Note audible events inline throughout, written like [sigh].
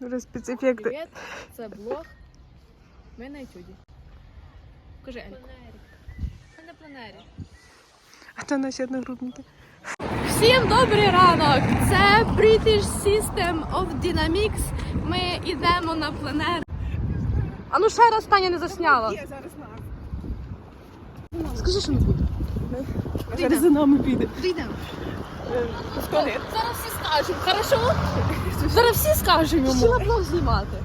Дуже спецефекти. Привіт, це блог. Ми на етюді. Кажи, Елько. Ми на пленері. А то наші одногрупники. Всім добрий ранок! Це British System of Dynamics. Ми йдемо на пленер. А ну ще раз Таня не засняла. Я зараз на Скажи, що не буде. зараз за нами піде. Йдемо. Скажи. Зараз всі скажемо, хорошо? Зараз всі скажемо йому. Хотіла блог знімати.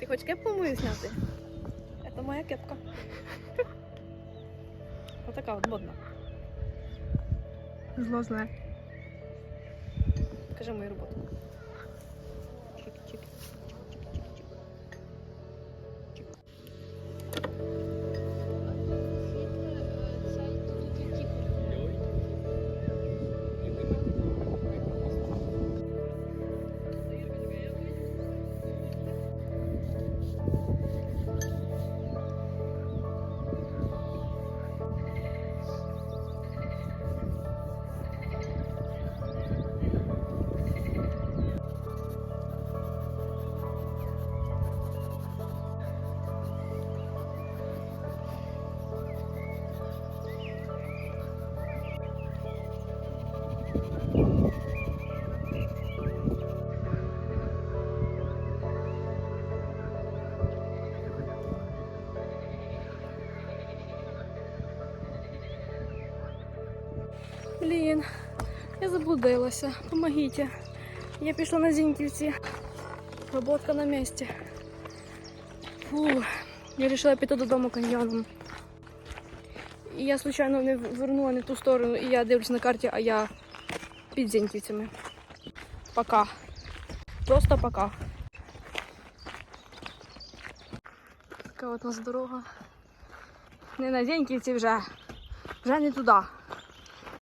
Ти хочеш кепку мою зняти? Це моя кепка. [laughs] Отака от модна. Зло зле. Покажи мою роботу. Блін, я заблудилася. Помогите. Я пішла на Зіньківці. Роботка на місці. Фу. Я вирішила піти додому каньйоном. І я случайно не вернула не ту сторону, і я дивлюсь на карті, а я під Зіньківцями. Пока. Просто пока. Така от у нас дорога. Не на Зіньківці вже. Вже не туди.